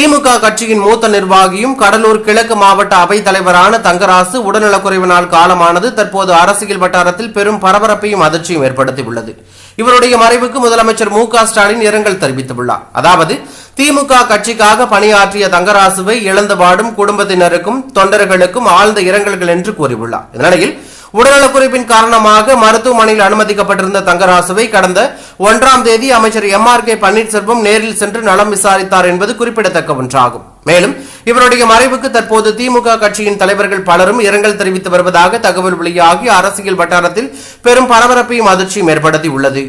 திமுக கட்சியின் மூத்த நிர்வாகியும் கடலூர் கிழக்கு மாவட்ட அவைத் தலைவரான தங்கராசு உடல்நலக்குறைவினால் காலமானது. தற்போது அரசியல் வட்டாரத்தில் பெரும் பரபரப்பையும் அதிர்ச்சியும் ஏற்படுத்தியுள்ளது. இவருடைய மறைவுக்கு முதலமைச்சர் மு ஸ்டாலின் இரங்கல் தெரிவித்துள்ளார். அதாவது திமுக கட்சிக்காக பணியாற்றிய தங்கராசுவை இழந்து வாடும் குடும்பத்தினருக்கும் தொண்டர்களுக்கும் ஆழ்ந்த இரங்கல்கள் என்று கூறியுள்ளார். இந்நிலையில் உடல்நலக்குறைப்பின் காரணமாக மருத்துவமனையில் அனுமதிக்கப்பட்டிருந்த தங்கராசுவை கடந்த ஒன்றாம் தேதி அமைச்சர் எம் ஆர் கே பன்னீர்செல்வம் நேரில் சென்று நலம் விசாரித்தார் என்பது குறிப்பிடத்தக்க ஒன்றாகும். மேலும் இவருடைய மறைவுக்கு தற்போது திமுக கட்சியின் தலைவர்கள் பலரும் இரங்கல் தெரிவித்து வருவதாக தகவல் வெளியாகி அரசியல் வட்டாரத்தில் பெரும் பரபரப்பையும் அதிர்ச்சியும் ஏற்படுத்தியுள்ளது.